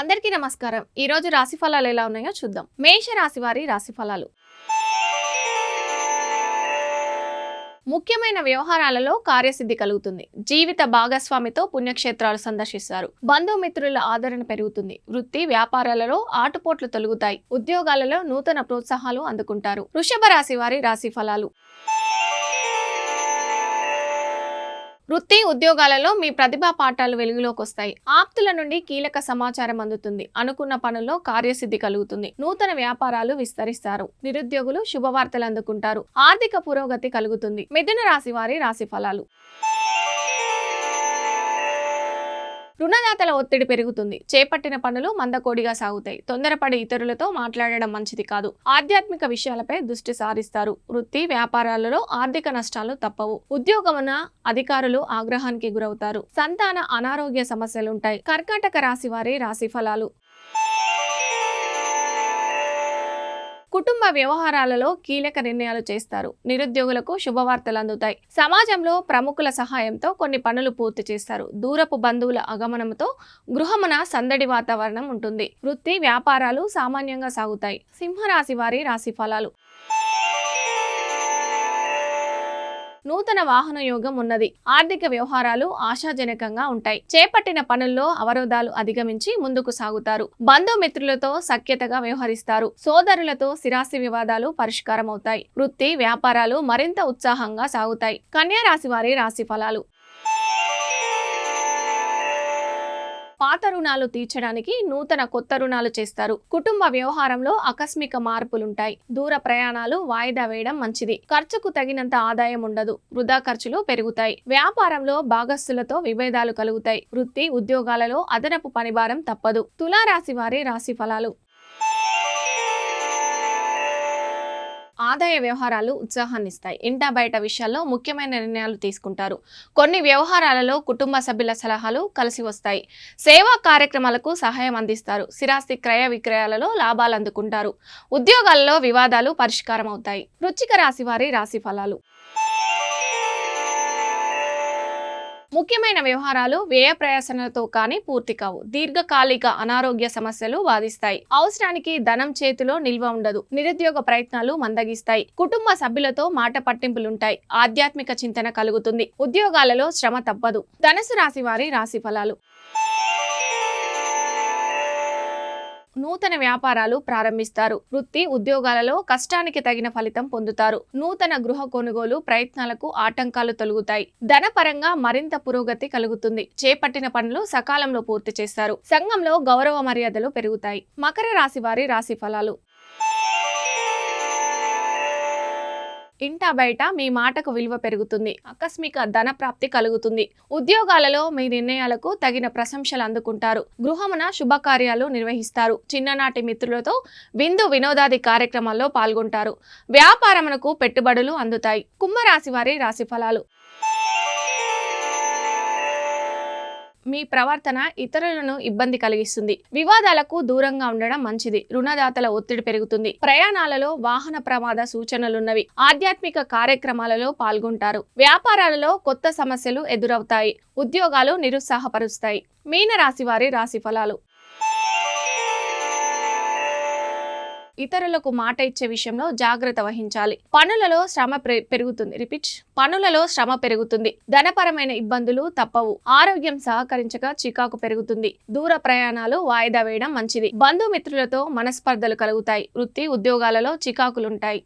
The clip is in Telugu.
అందరికీ నమస్కారం. ఈ రోజు రాశి ఫలాలు ఎలా ఉన్నాయో చూద్దాం. మేష రాశి వారి రాశి ఫలాలు. ముఖ్యమైన వ్యవహారాలలో కార్యసిద్ధి కలుగుతుంది. జీవిత భాగస్వామితో పుణ్యక్షేత్రాలు సందర్శిస్తారు. బంధుమిత్రుల ఆదరణ పెరుగుతుంది. వృత్తి వ్యాపారాలలో ఆటుపోట్లు తొలుగుతాయి. ఉద్యోగాలలో నూతన ప్రోత్సాహాలు అందుకుంటారు. వృషభ రాశి వారి రాశి ఫలాలు. వృత్తి ఉద్యోగాలలో మీ ప్రతిభా పాఠాలు వెలుగులోకి వస్తాయి. ఆప్తుల నుండి కీలక సమాచారం అందుతుంది. అనుకున్న పనుల్లో కార్యసిద్ధి కలుగుతుంది. నూతన వ్యాపారాలు విస్తరిస్తారు. నిరుద్యోగులు శుభవార్తలు అందుకుంటారు. ఆర్థిక పురోగతి కలుగుతుంది. మిథున రాశి వారి రాశి ఫలాలు. రుణదాతల ఒత్తిడి పెరుగుతుంది. చేపట్టిన పనులు మందకోడిగా సాగుతాయి. తొందరపడి ఇతరులతో మాట్లాడడం మంచిది కాదు. ఆధ్యాత్మిక విషయాలపై దృష్టి సారిస్తారు. వృత్తి వ్యాపారాలలో ఆర్థిక నష్టాలు తప్పవు. ఉద్యోగమున అధికారులు ఆగ్రహానికి గురవుతారు. సంతాన అనారోగ్య సమస్యలుంటాయి. కర్కాటక రాశి వారి రాశి ఫలాలు కుటుంబ వ్యవహారాలలో కీలక నిర్ణయాలు చేస్తారు. నిరుద్యోగులకు శుభవార్తలు అందుతాయి. సమాజంలో ప్రముఖుల సహాయంతో కొన్ని పనులు పూర్తి చేస్తారు. దూరపు బంధువుల ఆగమనంతో గృహమున సందడి వాతావరణం ఉంటుంది. వృత్తి వ్యాపారాలు సామాన్యంగా సాగుతాయి. సింహరాశి వారి రాశి ఫలాలు నూతన వాహన యోగం ఉన్నది. ఆర్థిక వ్యవహారాలు ఆశాజనకంగా ఉంటాయి. చేపట్టిన పనుల్లో అవరోధాలు అధిగమించి ముందుకు సాగుతారు. బంధుమిత్రులతో సఖ్యతగా వ్యవహరిస్తారు. సోదరులతో స్థిరాస్తి వివాదాలు పరిష్కారమవుతాయి. వృత్తి వ్యాపారాలు మరింత ఉత్సాహంగా సాగుతాయి. కన్యా రాశి వారి రాశి ఫలాలు. పాత రుణాలు తీర్చడానికి నూతన కొత్త రుణాలు చేస్తారు. కుటుంబ వ్యవహారంలో ఆకస్మిక మార్పులుంటాయి. దూర ప్రయాణాలు వాయిదా వేయడం మంచిది. ఖర్చుకు తగినంత ఆదాయం ఉండదు. వృధా ఖర్చులు పెరుగుతాయి. వ్యాపారంలో భాగస్థులతో విభేదాలు కలుగుతాయి. వృత్తి ఉద్యోగాలలో అదనపు పనిభారం తప్పదు. తులారాశి వారి రాశి ఫలాలు. ఆదాయ వ్యవహారాలు ఉత్సాహాన్నిస్తాయి. ఇంటా బయట విషయాల్లో ముఖ్యమైన నిర్ణయాలు తీసుకుంటారు. కొన్ని వ్యవహారాలలో కుటుంబ సభ్యుల సలహాలు కలిసి వస్తాయి. సేవా కార్యక్రమాలకు సహాయం అందిస్తారు. స్థిరాస్తి క్రయ విక్రయాలలో లాభాలు అందుకుంటారు. ఉద్యోగాలలో వివాదాలు పరిష్కారం అవుతాయి వృచ్చిక రాశి వారి రాశి ఫలాలు. ముఖ్యమైన వ్యవహారాలు వ్యయ ప్రయాసనలతో కానీ పూర్తి కావు. దీర్ఘకాలిక అనారోగ్య సమస్యలు వాదిస్తాయి. అవసరానికి ధనం చేతిలో నిల్వ ఉండదు. నిరుద్యోగ ప్రయత్నాలు మందగిస్తాయి. కుటుంబ సభ్యులతో మాట పట్టింపులుంటాయి. ఆధ్యాత్మిక చింతన కలుగుతుంది. ఉద్యోగాలలో శ్రమ తప్పదు. ధనుసు రాశి వారి రాశి ఫలాలు. నూతన వ్యాపారాలు ప్రారంభిస్తారు. వృత్తి ఉద్యోగాలలో కష్టానికి తగిన ఫలితం పొందుతారు. నూతన గృహ కొనుగోలు ప్రయత్నాలకు ఆటంకాలు తొలుగుతాయి. ధనపరంగా మరింత పురోగతి కలుగుతుంది. చేపట్టిన పనులు సకాలంలో పూర్తి చేస్తారు. సంఘంలో గౌరవ మర్యాదలు పెరుగుతాయి. మకర రాశి వారి రాశి ఫలాలు. ఇంటా బయట మీ మాటకు విలువ పెరుగుతుంది. ఆకస్మిక ధన ప్రాప్తి కలుగుతుంది. ఉద్యోగాలలో మీ నిర్ణయాలకు తగిన ప్రశంసలు అందుకుంటారు. గృహమున శుభకార్యాలు నిర్వహిస్తారు. చిన్ననాటి మిత్రులతో విందు వినోదాది కార్యక్రమాల్లో పాల్గొంటారు. వ్యాపారమునకు పెట్టుబడులు అందుతాయి. కుంభరాశి వారి రాశి ఫలాలు మీ ప్రవర్తన ఇతరులను ఇబ్బంది కలిగిస్తుంది. వివాదాలకు దూరంగా ఉండడం మంచిది. రుణదాతల ఒత్తిడి పెరుగుతుంది. ప్రయాణాలలో వాహన ప్రమాద సూచనలున్నవి. ఆధ్యాత్మిక కార్యక్రమాలలో పాల్గొంటారు. వ్యాపారాలలో కొత్త సమస్యలు ఎదురవుతాయి. ఉద్యోగాలు నిరుత్సాహపరుస్తాయి. మీన రాశి వారి రాశి ఫలాలు. ఇతరులకు మాట ఇచ్చే విషయంలో జాగ్రత్త వహించాలి. పనులలో శ్రమ పె- పెరుగుతుంది. రిపీట్ పనులలో శ్రమ పెరుగుతుంది. ధనపరమైన ఇబ్బందులు తప్పవు. ఆరోగ్యం సహకరించక చికాకు పెరుగుతుంది. దూర ప్రయాణాలు వాయిదా వేయడం మంచిది. బంధుమిత్రులతో మనస్పర్ధలు కలుగుతాయి. వృత్తి ఉద్యోగాలలో చికాకులుంటాయి.